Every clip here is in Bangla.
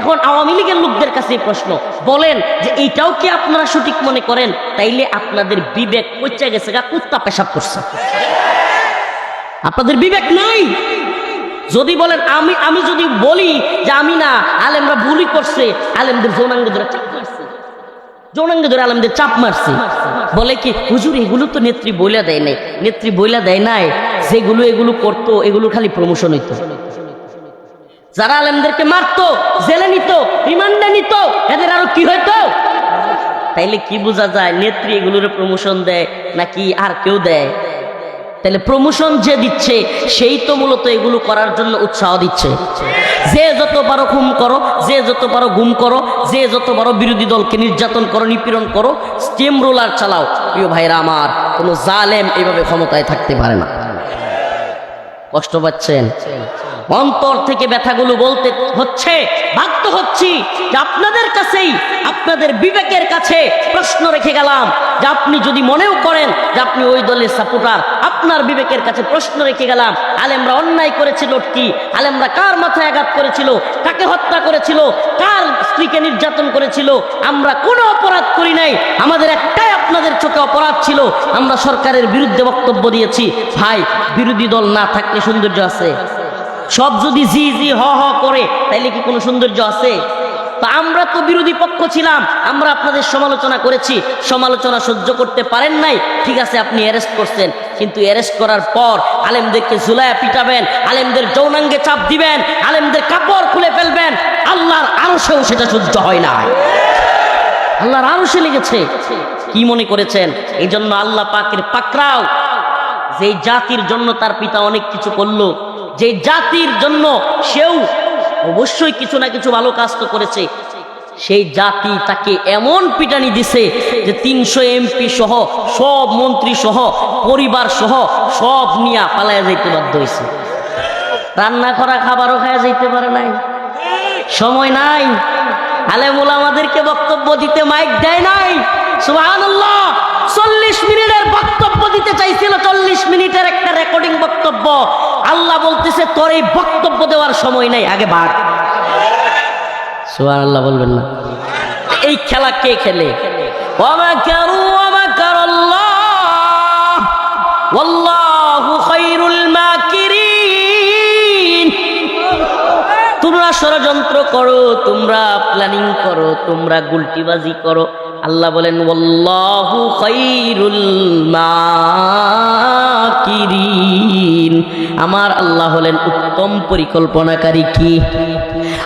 এখন আওয়ামী লীগের লোকদের কাছে প্রশ্ন। বলেন যে এইটাও কি আপনারা সঠিক মনে করেন? তাইলে আপনাদের বিবেক পচে গেছে গা, কুত্তা পেশাব করছে। আপনাদের বিবেক নাই? যদি বলেন, আমি আমি যদি বলি যে আমি না, আলেমরা ভুলই করছে, আলেমদের যৌনাঙ্গ ধরে চাপ মারছে। যৌনাঙ্গ ধরে আলেমদের চাপ মারছে। বলে কি, হুজুর, এগুলো তো নেত্রী বইলা দেয় নাই। নেত্রী বইলা দেয় নাই, যেগুলো এগুলো করতো এগুলো খালি প্রমোশন হইতো। যারা আলেমদেরকে মারতো, জেলে নিত, রিমান্ডে নিত, এদের আরও কি হইতো? তাইলে কি বোঝা যায়, নেত্রী এগুলোর প্রমোশন দেয় নাকি আর কেউ দেয়? তাহলে প্রমোশন যে দিচ্ছে, সেই তো মূলত এগুলো করার জন্য উৎসাহ দিচ্ছে। যে যত পারো খুম করো, যে যত পারো গুম করো, যে যত পারো বিরোধী দলকে নির্যাতন করো, নিপীড়ন করো স্টিম রোলার চালাও। প্রিয় ভাইরা আমার, কোনো জালেম এইভাবে ক্ষমতায় থাকতে পারে না। কষ্ট পাচ্ছেন? অন্তর থেকে ব্যথাগুলো বলতে হচ্ছে, বাধ্য হচ্ছি যে আপনাদের কাছেই, আপনাদের বিবেকের কাছে প্রশ্ন রেখে গেলাম। যে আপনি যদি মনেও করেন যে আপনি ওই দলের সাপোর্টার আপনার বিবেকের কাছে প্রশ্ন রেখে গেলাম, আলেমরা অন্যায় করেছিল কি? আলেমরা কার মাথায় আঘাত করেছিল? কাকে হত্যা করেছিল? কার স্ত্রীকে নির্যাতন করেছিল? আমরা কোনো অপরাধ করি নাই। আমাদের একটাই আপনাদের চোখে অপরাধ ছিল। আমরা সরকারের বিরুদ্ধে বক্তব্য দিয়েছি, ভাই, বিরোধী দল না থাকলে সৌন্দর্য আছে। সব যদি জি জি হ হ করে, তাইলে কি কোনো সৌন্দর্য আছে? তা আমরা তো বিরোধী পক্ষ ছিলাম, আমরা আপনাদের সমালোচনা করেছি, সমালোচনা সহ্য করতে পারেন নাই, ঠিক আছে, আপনি অ্যারেস্ট করছেন। কিন্তু অ্যারেস্ট করার পর আলেমদেরকে ঝুলায়া পিটাবেন, আলেমদের যৌনাঙ্গে চাপ দিবেন, আলেমদের কাপড় খুলে ফেলবেন, আল্লাহর আরশেও সেটা সহ্য হয় না আল্লাহর আরশে লেগেছে। কি মনে করেছেন? এই জন্য আল্লাহ পাকের পাকরাও যে জাতির জন্য তার পিতা অনেক কিছু করল যে জাতির জন্য সেও অবশ্যই কিছু না কিছু ভালো কাজ তো করেছে। সেই জাতি তাকে এমন পিটানি দিছে যে তিনশো এমপি সহ, সব মন্ত্রী সহ, পরিবার সহ, সব নিয়ে পালায় যাইতে বাধ্য হয়েছে রান্না করা খাবারও খাওয়া যাইতে পারে নাই। সময় নাই। আলেমুল আমাদেরকে বক্তব্য দিতে মাইক দেয় নাই। সুবহানাল্লাহ, চল্লিশ মিনিটের বক্তব্য দিতে চাইছিল, চল্লিশ মিনিটের একটা রেকর্ডিং বক্তব্য। আল্লাহ বলতেছে, তোর এই বক্তব্য দেওয়ার সময় নাই, আগে ভাগ আল্লাহ বলবেন না। এই খেলা কে খেলে? তোমরা ষড়যন্ত্র করো, তোমরা প্ল্যানিং করো, তোমরা গুলটিবাজি করো। আল্লাহ বলেন, ওয়াল্লাহু খায়রুল মাকিরিন। আমার আল্লাহ হলেন উত্তম পরিকল্পনাকারী কি?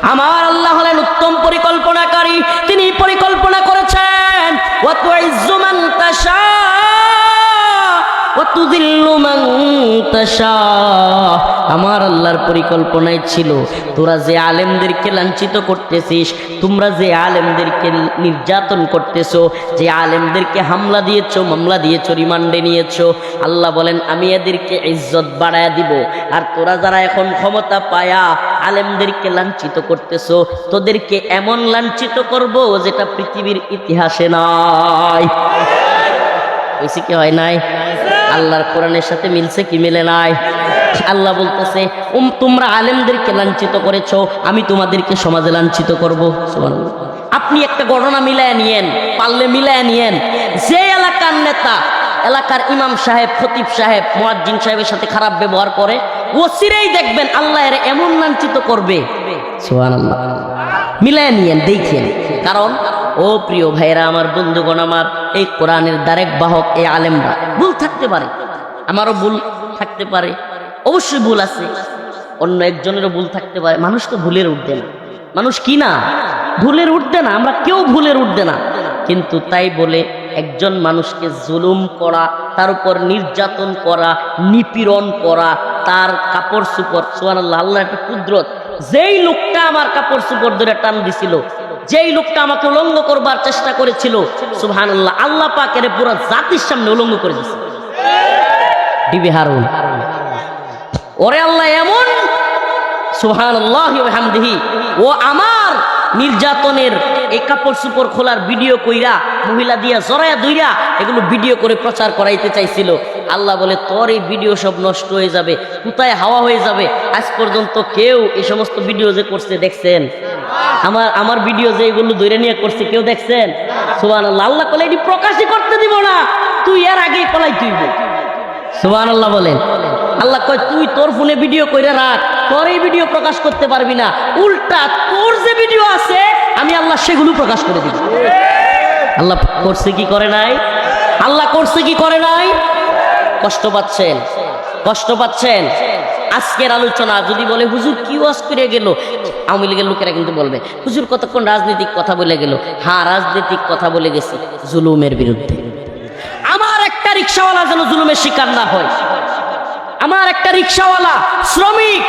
আমার আল্লাহ হলেন উত্তম পরিকল্পনাকারী। তিনি পরিকল্পনা করেছেন, ওয়া তুইজ্জু তাশা মান তাশা আমার আল্লাহর পরিকল্পনায় ছিল, তোরা যে আলেমদেরকে লাঞ্ছিত করতেছিস, তোমরা যে আলেমদেরকে নির্যাতন করতেছো, যে আলেমদেরকে হামলা দিয়েছ, মামলা দিয়েছ, রিমান্ডে নিয়েছো, আল্লাহ বলেন, আমি এদেরকে ইজ্জত বাড়ায়া দিব। আর তোরা যারা এখন ক্ষমতা পায়া আলেমদেরকে লাঞ্ছিত করতেছো, তোদেরকে এমন লাঞ্ছিত করব যেটা পৃথিবীর ইতিহাসে নাই। হয়েছে কি হয় নাই? আল্লাহর কোরআনের সাথে মিলছে কি মিলে নাই? আল্লাহ বলতেছে তোমরা আলেমদেরকে লাঞ্ছিত করেছ, আমি তোমাদেরকে সমাজে লাঞ্ছিত করব। আপনি একটা ঘটনা মিলায় নিয়েন, পারলে মিলায় নিয়েন। যে এলাকার নেতা, এলাকার ইমাম সাহেব, খতিব সাহেব, মুয়াজ্জিন সাহেবের সাথে খারাপ ব্যবহার করে, ওসিরেই দেখবেন আল্লাহ এর এমন লাঞ্ছিত করবে। মিলায় নিয়েন দেখেন কারণ ও প্রিয় ভাইরা আমার বন্ধুগণ, আমার এই কোরআনের দারেক বাহক, এই আলেমরা, ভুল থাকতে পারে, আমারও ভুল থাকতে পারে, অবশ্যই ভুল আছে, অন্য একজনেরও ভুল থাকতে পারে, মানুষ তো ভুলের উঠবে না, মানুষ কি না? ভুলের উঠবে না, আমরা কেউ ভুলের উঠবে না, কিন্তু তাই বলে একজন মানুষকে জুলুম করা, তার উপর নির্যাতন করা, নিপীড়ন করা, তার কাপড় সুপর সোয়ান আল্লাহ আল্লাহ একটা কুদরত, যেই লোকটা আমার কাপড় সুপর ধরে টান দিছিল যেই লোকটা আমাকে উলঙ্গ করবার চেষ্টা করেছিল সুহান আল্লাহ আল্লাহ পাকের পুরো জাতির সামনে উলঙ্গ করে দিচ্ছে ডিবি হারুন। ওরে আল্লাহ, এমন সুহান আল্লাহ ও আমার নির্যাতনের এই কাপড় সুপড় খোলার ভিডিও কইরা, মহিলা দিয়া জরায়া দুইরা এগুলো ভিডিও করে প্রচার করাইতে চাইছিল। আল্লাহ বলে, তোর এই ভিডিও সব নষ্ট হয়ে যাবে, কোথায় হাওয়া হয়ে যাবে? আজ পর্যন্ত কেউ এই সমস্ত ভিডিও যে করছে, দেখছেন? আমার আমার ভিডিও যে এগুলো ধরে নিয়ে করছে, কেউ দেখছেন? সুবান আল্লাহ আল্লাহ বলে এটি প্রকাশই করতে দিব না, তুই এর আগেই পলাই তুই সুবান আল্লাহ বলেন। আল্লাহ কয়, তুই তোর ফোনে ভিডিও করে রাখ তোর এই ভিডিও প্রকাশ করতে পারবি না। উল্টা তোর যে ভিডিও আছে, আমি আল্লাহ সেগুলো প্রকাশ করে দিব। আল্লাহ করছে কি করে নাই? আল্লাহ করছে কি করে নাই? কষ্ট পাচ্ছেন কষ্ট পাচ্ছেন। আজকের আলোচনা, যদি বলে, হুজুর, কি ওয়াজ করে গেল? আওয়ামী লীগের লোকেরা কিন্তু বলবে, হুজুর, কতক্ষণ রাজনৈতিক কথা বলে গেল? হ্যাঁ রাজনৈতিক কথা বলে গেছি, জুলুমের বিরুদ্ধে। আমার একটা রিক্সাওয়ালা যেন জুলুমের শিকার না হয়। আমার একটা রিক্সাওয়ালা, শ্রমিক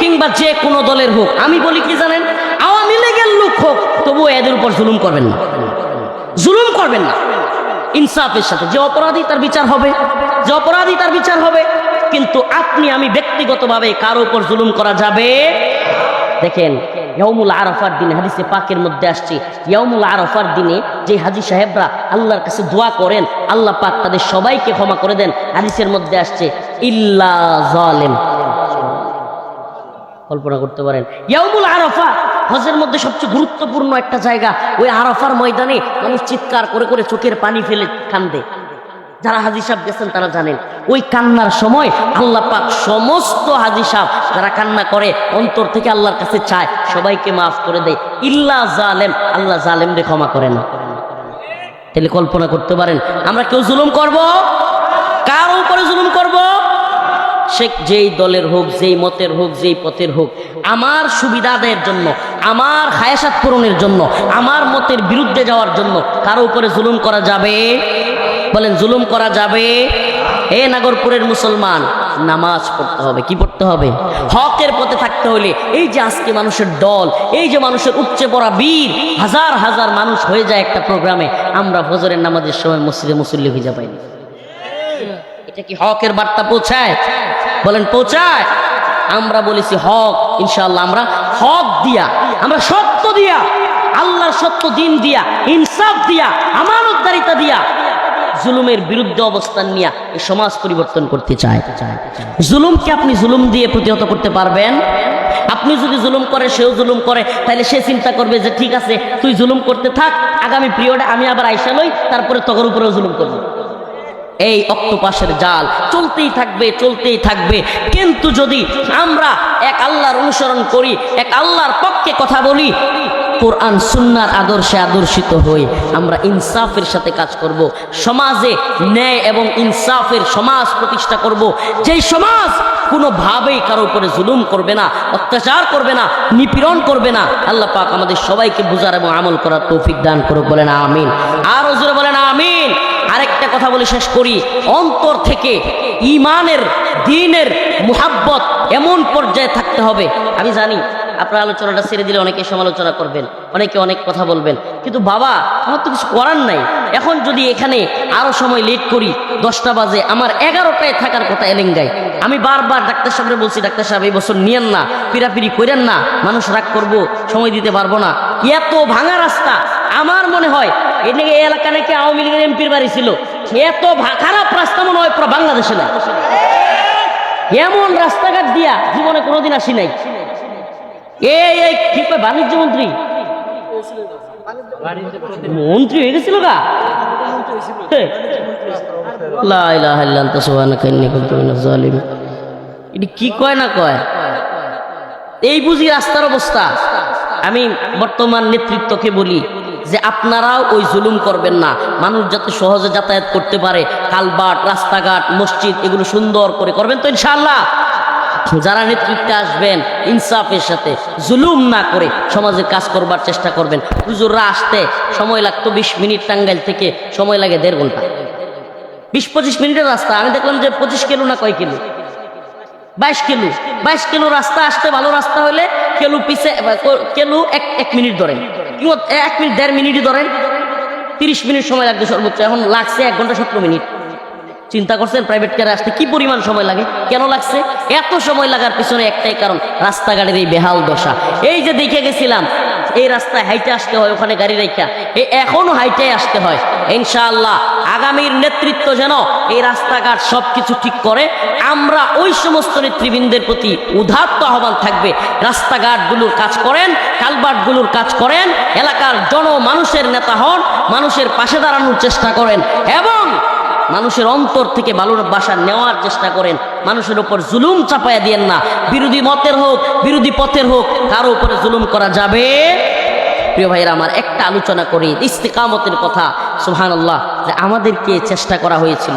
কিংবা যে কোনো দলের হোক, আমি বলি কি জানেন? আওয়ামী লীগের লোক হোক, তবুও এদের উপর জুলুম করবেন না। জুলুম করবেন না। ইনসাফের সাথে যে অপরাধী তার বিচার হবে, যে অপরাধী তার বিচার হবে, কিন্তু আপনি, আমি ব্যক্তিগতভাবে কারও উপর জুলুম করা যাবে দেখেন ইয়ামুল আরফার দিনে, হাদিসে পাকের মধ্যে আসছে ইয়ামুল আরফার দিনে যে হাজি সাহেবরা আল্লাহর কাছে দোয়া করেন, আল্লাহ পাক তাদের সবাইকে ক্ষমা করে দেন। হাদিসের মধ্যে আসছে ইল্লা কল্পনা করতে পারেন। ইয়ামুল আরফা, হজের মধ্যে সবচেয়ে গুরুত্বপূর্ণ একটা জায়গা, ওই আরফার ময়দানে মানুষ চিৎকার করে করে চোখের পানি ফেলে কান্দে। যারা হাজি সাহেব গেছেন তারা জানেন, ওই কান্নার সময় আল্লাহ পাক সমস্ত হাজি সাহেব যারা কান্না করে, অন্তর থেকে আল্লাহর কাছে চায়, সবাইকে মাফ করে দেয়। ইল্লা জালেম, আল্লাহ জালেমরে ক্ষমা করে না। তাহলে কল্পনা করতে পারেন, আমরা কেউ জুলুম করব? কার উপরে জুলুম করব? সে যেই দলের হোক, যেই মতের হোক, যেই পথের হোক, আমার সুবিধা আদায়ের জন্য, আমার হায়াসাত পূরণের জন্য, আমার মতের বিরুদ্ধে যাওয়ার জন্য কারও উপরে জুলুম করা যাবে? বলেন, জুলুম করা যাবে? এ নাগরপুরের মুসলমান, নামাজ পড়তে হবে, কি পড়তে হবে? হকের পথে থাকতে হলে এই যে আজকে মানুষের দল, এই যে মানুষের উচ্চে পড়া বীর, হাজার হাজার মানুষ হয়ে যায় একটা প্রোগ্রামে, আমরা ফজরের নামাজের সময় মসজিদে মুসল্লি ভিজা পাইনি এটা কি হকের বার্তা পৌঁছায়? বলেন, পৌঁছায়? আমরা বলেছি, হক। ইনশাআল্লাহ আমরা হক দিয়া, আমরা সত্য দিয়া, আল্লাহর সত্য দিন দিয়া, ইনসাফ দিয়া, আমানতদারিতা দিয়া জুলুমের বিরুদ্ধে অবস্থান নিয়ে এই সমাজ পরিবর্তন করতে চায় জুলুমকে আপনি জুলুম দিয়ে প্রতিহত করতে পারবেন। আপনি যদি জুলুম করে, সেও জুলুম করে তাহলে সে চিন্তা করবে যে, ঠিক আছে, তুই জুলুম করতে থাক, আগামী পিরিয়ডে আমি আবার আইসা লই, তারপরে তগর উপরেও জুলুম করব। এই অক্টোপাসের জাল চলতেই থাকবে চলতেই থাকবে। কিন্তু যদি আমরা এক আল্লাহর অনুসরণ করি, এক আল্লাহর পক্ষে কথা বলি, কোরআন সুন্নার আদর্শে আদর্শিত হই আমরা ইনসাফের সাথে কাজ করব। সমাজে ন্যায় এবং ইনসাফের সমাজ প্রতিষ্ঠা করব। যেই সমাজ কোনোভাবেই কারও উপরে জুলুম করবে না, অত্যাচার করবে না, নিপীড়ন করবে না, আল্লাহ পাক আমাদের সবাইকে বুঝার এবং আমল করার তৌফিক দান করুক, বলেন আমিন। আর ওজুরে বলেন আমিন। কথা বলে শেষ করি। অন্তর থেকে ইমানের দিনের মুহাব্বত এমন পর্যায়ে থাকতে হবে। আমি জানি আপনার আলোচনাটা ছেড়ে দিলে অনেকে সমালোচনা করবেন, অনেকে অনেক কথা বলবেন। কিন্তু বাবা, আমার তো কিছু করার নাই। এখন যদি এখানে আরও সময় লেট করি, দশটা বাজে, আমার এগারোটায় থাকার কথা এলেঙ্গায় আমি বারবার ডাক্তার সাহেবরে বলছি, ডাক্তার সাহেব, এই বছর নিয়েন না পিরাপিরি করেন না, মানুষ রাগ করব, সময় দিতে পারব না। এত ভাঙা রাস্তা, আমার মনে হয় এই এলাকা নাকি আওয়ামী লীগের এমপির বাড়ি ছিল। এত খারাপ রাস্তা মনে হয় বাংলাদেশে না এমন রাস্তাঘাট দিয়া জীবনে কোনোদিন আসি নাই। এই কি বাণিজ্য মন্ত্রী? মন্ত্রী হয়ে গেছিল গা। কি কয় না কয়? এই বুঝি রাস্তার অবস্থা। আমি বর্তমান নেতৃত্বকে বলি যে আপনারাও ওই জুলুম করবেন না। মানুষ যাতে সহজে যাতায়াত করতে পারে, কালবাট, রাস্তাঘাট, মসজিদ, এগুলো সুন্দর করে করবেন তো ইনশাল্লাহ যারা নেতৃত্বে আসবেন, ইনসাফের সাথে জুলুম না করে সমাজে কাজ করবার চেষ্টা করবেন। হুজুররা আসতে সময় লাগতো বিশ মিনিট টাঙ্গাইল থেকে, সময় লাগে দেড় ঘণ্টা। বিশ পঁচিশ মিনিটের রাস্তা, আমি দেখলাম যে পঁচিশ কিলো না কয় কিলো? বাইশ কিলো। বাইশ কিলো রাস্তা আসতে ভালো রাস্তা হলে কেলু পিছে, কেলু এক এক মিনিট ধরে এক মিনিট, দেড় মিনিটই ধরেন। তিরিশ মিনিট সময় লাগবে সর্বোচ্চ। এখন লাগছে এক ঘণ্টা সতেরো মিনিট। চিন্তা করছেন প্রাইভেট কারে আসতে কি পরিমাণ সময় লাগে? কেন লাগছে? এত সময় লাগার পিছনে একটাই কারণ, রাস্তাঘাটের এই বেহাল দশা। এই যে দেখে গেছিলাম এই রাস্তায় হাইটে আসতে হয়, ওখানে গাড়ি রেখা এই এখনও হাইটে আসতে হয়। ইনশাআল্লাহ আগামীর নেতৃত্ব যেন এই রাস্তাঘাট সব কিছু ঠিক করে, আমরা ওই সমস্ত নেতৃবৃন্দের প্রতি উদাত্ত আহ্বান থাকবে, রাস্তাঘাটগুলোর কাজ করেন কালবাটগুলোর কাজ করেন, এলাকার জন মানুষের নেতা হন, মানুষের পাশে দাঁড়ানোর চেষ্টা করেন এবং মানুষের অন্তর থেকে ভালোর বাসা নেওয়ার চেষ্টা করেন। মানুষের উপর জুলুম চাপায়া দিয়েন না। বিরোধী মতের হোক, বিরোধী পথের হোক, কারও উপরে জুলুম করা যাবে? প্রিয় ভাইরা আমার একটা আলোচনা করি। ইস্তেকামতের কথা। সুহান আল্লাহ যে আমাদেরকে চেষ্টা করা হয়েছিল।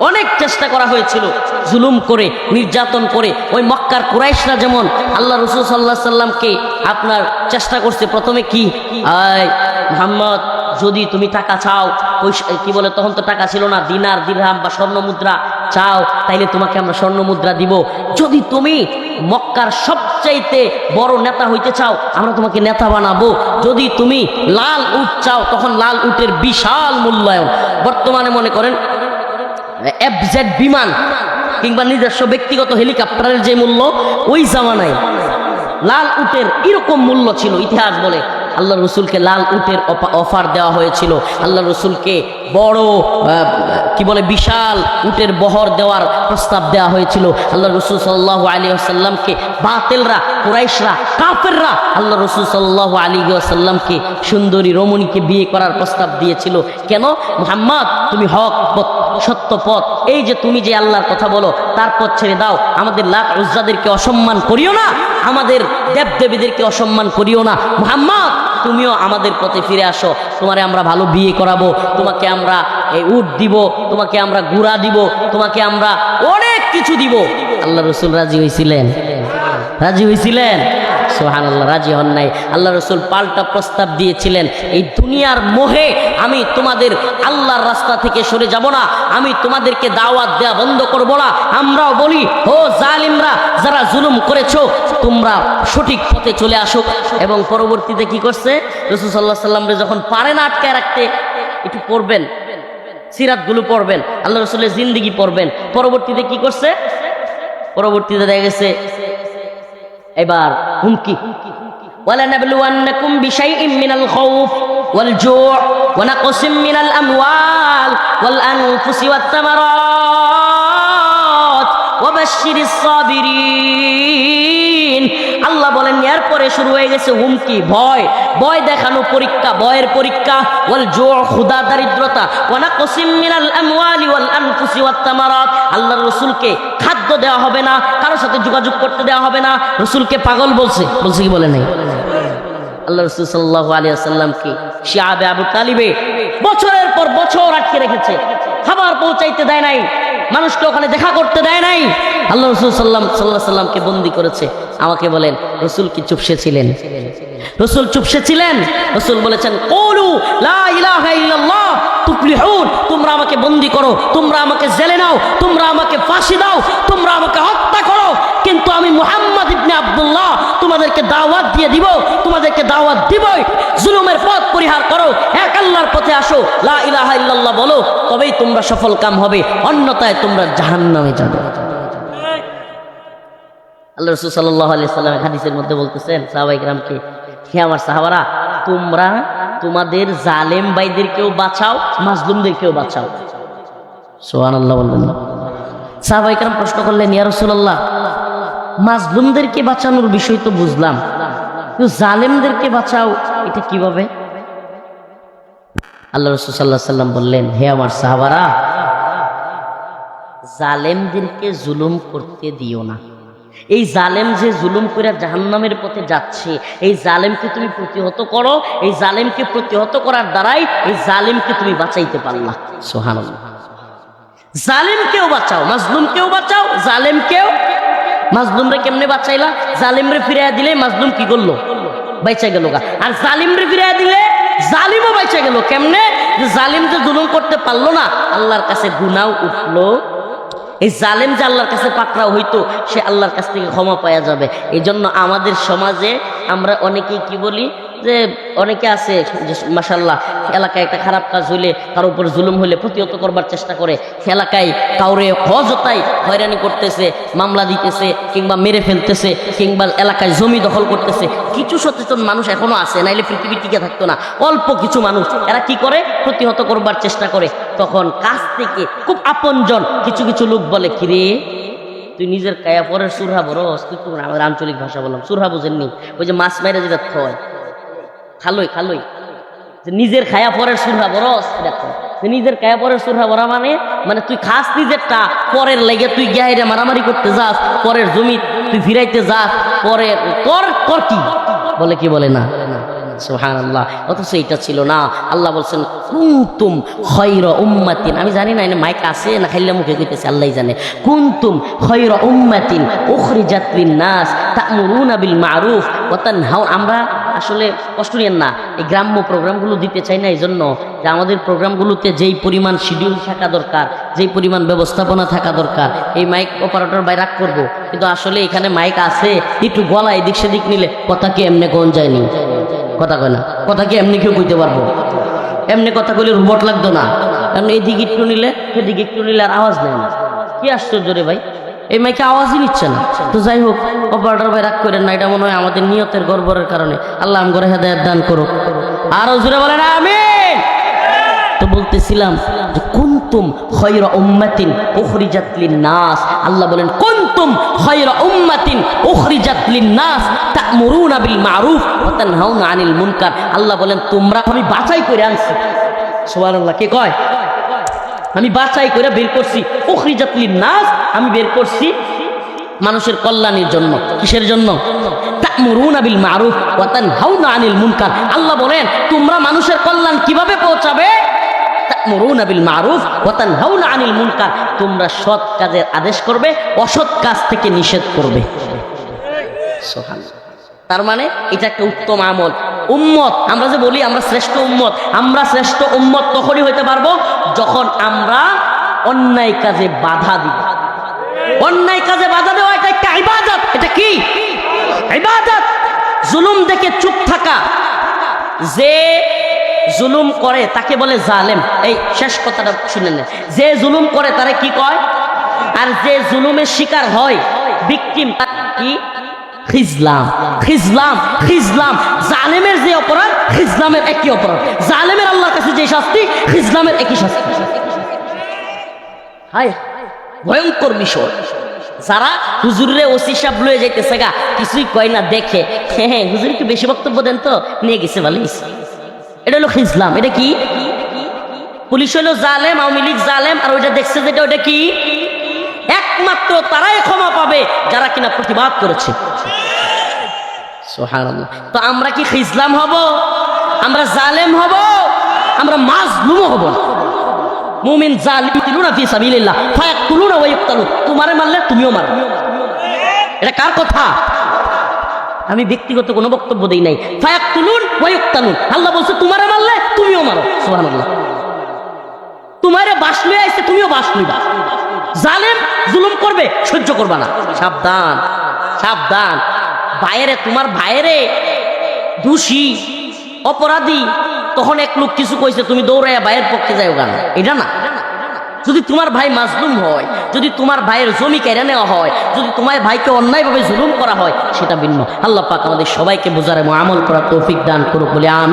অনেক চেষ্টা করা হয়েছিল। জুলুম করে, নির্যাতন করে, ওই মক্কার কুরাইশরা যেমন আল্লাহ রসুল সাল্লাহ সাল্লামকে আপনার চেষ্টা করছে প্রথমে কি? আয়, মোহাম্মদ, যদি তুমি টাকা চাও ওই স- কি বলে, তখন তো টাকা ছিল না, দিনার দিরহাম বা স্বর্ণ মুদ্রা। চাও, তাইলে তোমাকে আমরা স্বর্ণ মুদ্রা দিব। যদি তুমি মক্কার সবচাইতে বড় নেতা হইতে চাও, আমরা তোমাকে নেতা বানাবো। যদি তুমি লাল উট চাও, তখন লাল উটের বিশাল মূল্যায়ন। বর্তমানে মনে করেন এফজেড বিমান কিংবা নিজস্ব ব্যক্তিগত হেলিকপ্টারের যে মূল্য, ওই জামানায় লাল উটের এরকম মূল্য ছিল, ইতিহাস বলে। আল্লাহ রসুলকে লাল উটের অফার দেওয়া হয়েছিল। আল্লাহ রসুলকে বড় কি বলে, বিশাল উটের বহর দেওয়ার প্রস্তাব দেওয়া হয়েছিল। আল্লাহ রসুল সাল্লাহ আলী আসাল্লামকে বাতেলরা, কুরাইশরা কাফেররা আল্লাহ রসুল সাল্লাহ আলী আসাল্লামকে সুন্দরী রমণীকে বিয়ে করার প্রস্তাব দিয়েছিল। কেন? মোহাম্মদ, তুমি হক পথ, সত্য পথ। এই যে তুমি যে আল্লাহর কথা বলো, তার পথ ছেড়ে দাও। আমাদের লাখ উজ্জাদেরকে অসম্মান করিও না। আমাদের দেবদেবীদেরকে অসম্মান করিও না। মোহাম্মদ, তুমিও আমাদের পথে ফিরে আসো। তোমারে আমরা ভালো বিয়ে করাবো। তোমাকে আমরা এই উট দিব, তোমাকে আমরা গুড়া দিব, তোমাকে আমরা অনেক কিছু দিব। আল্লাহ রসুল রাজি হয়েছিলেন রাজি হয়েছিলেন সোহান আল্লাহ রাজি হন নাই। আল্লাহ রসুল পাল্টা প্রস্তাব দিয়েছিলেন, এই দুনিয়ার মোহে আমি তোমাদের আল্লাহর রাস্তা থেকে সরে যাব না, আমি তোমাদেরকে দাওয়াত দেয়া বন্ধ করব না। আমরাও বলি, ও জালিমরা, যারা জুলুম করেছ, তোমরা সঠিক পথে চলে আসো। এবং পরবর্তীতে কি করছে? রসুল সাল্লাহ সাল্লামরে যখন পারে না আটকায় রাখতে, একটু পড়বেন, সিরাতগুলো পড়বেন, আল্লাহ রসুলের জিন্দিগি পড়বেন। পরবর্তীতে কি করছে? পরবর্তীতে দেখা গেছে এবার হুমকি ولنبلونكم بشيء من الخوف والجوع ونقص من الأموال والأنفس والثمرات وبشر الصابرين আল্লাহ বলেন এরপরে শুরু হয়ে গেছে হুমকি ভয় ভয় দেখানো পরীক্ষা ভয়ের পরীক্ষা ওয়াল জো ক্ষুদা দারিদ্রতা ওয়ানা কসিম মিনাল আমওয়ালি ওয়াল আনফুসি ওয়াত তামারাত আল্লাহর রাসূলকে খাদ্য দেওয়া হবে না কারোর সাথে যোগাযোগ করতে দেওয়া হবে না। রসুলকে পাগল বলছে বলছে কি বলে নাই? আল্লাহ রসুল সাল্লাহ আলিয়া সাল্লামকে শিয়াবে আবু তালিবে বছরের পর বছর আটকে রেখেছে, খাবার পৌঁছাইতে দেয় নাই, মানুষকে ওখানে দেখা করতে দেয় নাই। আল্লাহ রসুল সাল্লাম সাল্লাহ সাল্লামকে বন্দি করেছে। আমাকে বলেন, রসুল কি চুপসে ছিলেন? রসুল চুপসে ছিলেন? রসুল বলেছেন, কৌলু লা ইলাহা ইল্লাল্লাহ তুফলিহুন, তোমরা আমাকে বন্দি করো, তোমরা আমাকে জেলে নাও, তোমরা আমাকে ফাঁসি দাও, তোমরা আমাকে হত্যা করো। কিন্তু আমি ইবনে তোমাদেরকে দাওয়াত দিয়ে দিব, তোমাদেরকে দাওয়াত দিবই। জুলুমের পথ পরিহার করো, এক আল্লাহর পথে আসো। বলো, তবেই তোমরা সফল কাম হবে, অন্যথায় তোমরা জাহান্নামে যাবে। আল্লাহ রসুল সাল্লাহ সাল্লাম হাদিসের মধ্যে বলতেছেন সাহাবাই গ্রামকে হে আমার সাহাবারা, তোমরা তোমাদের জালেম ভাইদেরকেও বাঁচাও, মাজলুমদেরকেও বাঁচাও। সোহান আল্লাহ বললেন। না সাহাবাই প্রশ্ন করলেন, ইয়া রসুল্লাহ মাজলুমদেরকে বাঁচানোর বিষয় তো বুঝলাম জালেমদেরকে বাঁচাও, এটা কীভাবে? আল্লাহ রসুল সাল্লাহ সাল্লাম বললেন, হে আমার সাহাবারা, জালেমদেরকে জুলুম করতে দিও না। এই জালেম যে জুলুম করে জাহান্নামের পথে যাচ্ছে, এই জালেমকে তুমি প্রতিহত করো, এই জালেমকে প্রতিহত করার দ্বারাই এই জালেমকে তুমি বাঁচাইতে পারলা। সোহান জালেমকেও বাঁচাও, মাজলুমকেও বাঁচাও, জালেমকেও। মাজলুমরে কেমনে বাঁচাইলা? জালিমরে ফিরাইয়া দিলে মাজলুম কি করল? বাইচা গেল গা। আর জালিমরে ফিরাইয়া দিলে জালিমও বাইচা গেল। কেমনে? জালিম যে জুলুম করতে পারল না, আল্লাহর কাছে গুনাও উঠল। এই জালেম যে আল্লাহর কাছে পাকড়াও হইতো, সে আল্লাহর কাছ থেকে ক্ষমা পাওয়া যাবে। এই জন্য আমাদের সমাজে আমরা অনেকেই কি বলি? যে অনেকে আছে মাসাল্লাহ এলাকায় একটা খারাপ কাজ হইলে তার উপর জুলুম হইলে প্রতিহত করবার চেষ্টা করে। এলাকায় কাউরে হজতাই হয়রানি করতেছে, মামলা দিতেছে কিংবা মেরে ফেলতেছে কিংবা এলাকায় জমি দখল করতেছে। কিছু সচেতন মানুষ এখনও আছে, নাইলে পৃথিবী টিকে থাকতো না। অল্প কিছু মানুষ, এরা কি করে? প্রতিহত করবার চেষ্টা করে। তখন কাছ থেকে খুব আপনজন কিছু কিছু লোক বলে, কিরে, তুই নিজের কায়া পরের সুরহা বরস, তুই তো আমার আঞ্চলিক ভাষা বললাম, সুরহা বুঝেননি? ওই যে মাছ মাইরে যেটা থয় খালোই খালোই। যে নিজের খায়া পরের সুরহা বরস দেখো নিজের খায়া পরের সুরহা বরা মানে মানে তুই খাস নিজেরটা, পরের লেগে তুই গায়ে মারামারি করতে যাস, পরের জমি তুই ফিরাইতে যাস, পরের তোর তোর কি? বলে কি বলে না? আল্লাহ অথচ এটা ছিল না। আল্লাহ বলছেন, কুন্তুম খৈর উম্মাতিন। আমি জানি না মাইক আছে না খাইলে মুখে কইতেছে আল্লাহ জানে। কুন্তুম খৈর উম্মাতিন উখরিজাত লিন-নাস তা'মুরুনা বিল মারুফ ওয়া তানহাউন। আমরা আসলে নিয়েন না। এই গ্রাম্য প্রোগ্রামগুলো দিতে চাই না এই জন্য যে আমাদের প্রোগ্রামগুলোতে যেই পরিমাণ শিডিউল থাকা দরকার, যেই পরিমাণ ব্যবস্থাপনা থাকা দরকার, এই মাইক অপারেটর বাই রাগ করব। কিন্তু আসলে এখানে মাইক আছে, একটু গলা এদিক সেদিক নিলে কথা কি এমনি কোন যায়নি? কথা কয় না, কথা কি এমনি কেউ কইতে পারব? এমনি কথা কইলে রোবট লাগতো না। কারণ এইদিকে একটু নিলে, সেদিকে একটু নিলে আর আওয়াজ নেয় না কি আশ্চর্য রে ভাই। এই মাইকে আওয়াজই নিচ্ছে না। তো যাই হোক, অপারেটর ভাই রাগ করেন না, এটা মনে হয় আমাদের নিয়তের গর্বরের কারণে। আল্লাহ আম হেদায়ত দান করুক। আরও জুড়ে বলেন আমি তো বলতেছিলাম যে, কুন্তুম খয়রা উম্মাতিন উখরিজাত লিন-নাস। আল্লাহ বলেন, কুন্তুম খয়রা উম্মাতিন উখরিজাত লিন-নাস তা'মুরুনা বিল মারুফ ওয়া আনিল মুনকার। আল্লাহ বলেন, তোমরা আমি বাছাই করে আনছি। সুবহানাল্লাহ, কে কয়? আমি বাছাই করে বের করছি। উখরিজাত লিন-নাস, আমি বের করছি মানুষের কল্যাণের জন্য। কিসের জন্য? মারুফ আনিল মুনকার। আল্লাহ বলেন, তোমরা মানুষের কল্যাণ কীভাবে পৌঁছাবে? মারুফ আনিল মুনকার। তোমরা সৎ কাজের আদেশ করবে, অসৎ কাজ থেকে নিষেধ করবে। তার মানে এটা একটা উত্তম আমল। উম্মত। আমরা যে বলি, আমরা শ্রেষ্ঠ উম্মত। আমরা শ্রেষ্ঠ উম্মত তখনই হইতে পারব যখন আমরা অন্যায় কাজে বাধা দিব। অন্যায় কাজে বাধা দেওয়া, এটা একটা ইবাদত। এটা কি? ইবাদত। জুলুম দেখে চুপ থাকা। যে জুলুম করে, তাকে বলে জালেম। এই শেষ কথাটা শুনে নেন যে জুলুম করে, তারে কি কয়? আর যে জুলুমের শিকার হয় ভিকটিম কি? খিজলাম খিজলাম খিজলাম জালেমের যে অপরাধ, খিজলামের একই অপরাধ। জালেমের আল্লাহর কাছে যে শাস্তি, খিজলামের একই শাস্তি। হায় ভয়ঙ্কর বিষয় যারা হুজুরে ওসি সাহেব লয়ে যাইতেছে গা, কিছুই কয় না, দেখে। হ্যাঁ হ্যাঁ হুজুর একটু বেশি বক্তব্য দেন তো, নিয়ে গেছে ভালো এটা হলো খিজলাম, এটা কি? পুলিশ হলো জালেম, আওয়ামী লীগ জালেম, আর ওইটা দেখছে যেটা, ওইটা কি? একমাত্র তারাই ক্ষমা পাবে যারা কিনা প্রতিবাদ করেছে। তো আমরা কি খিজলাম হব? আমরা জালেম হব? আমরা মাজলুম হব মুমিন তিলুনা ফি সাবিলিল্লাহ, ফায়াকুলুনা ওয়া ইকতালুন তোমারে মারলে তুমিও মারো এটা কার কথা? আমি ব্যক্তিগত কোনো বক্তব্য দেই নাই। ফায়াকুলুন ওয়া ইকতালুন আল্লাহ বলছে, তোমারে মারলে তুমিও মারো। সুবহানাল্লাহ। তোমারে বাস আইছে, তুমিও বাস লইবা। জালেম জুলুম করবে, সহ্য করবা না। সাবধান সাবধান। বাইরে তোমার বাইরে দোষী, অপরাধী, তখন এক লোক কিছু কইছে, তুমি দৌড়াইয়া ভাইয়ের পক্ষে যাও গান এটা না। যদি তোমার ভাই মাজলুম হয়, যদি তোমার ভাইয়ের জমি কেড়ে নেওয়া হয়, যদি তোমার ভাইকে অন্যায়ভাবে জুলুম করা হয়, সেটা ভিন্ন। আল্লাহ পাক আমাদের সবাইকে বোঝার এবং আমল করার তৌফিক দান করুক বলে আমি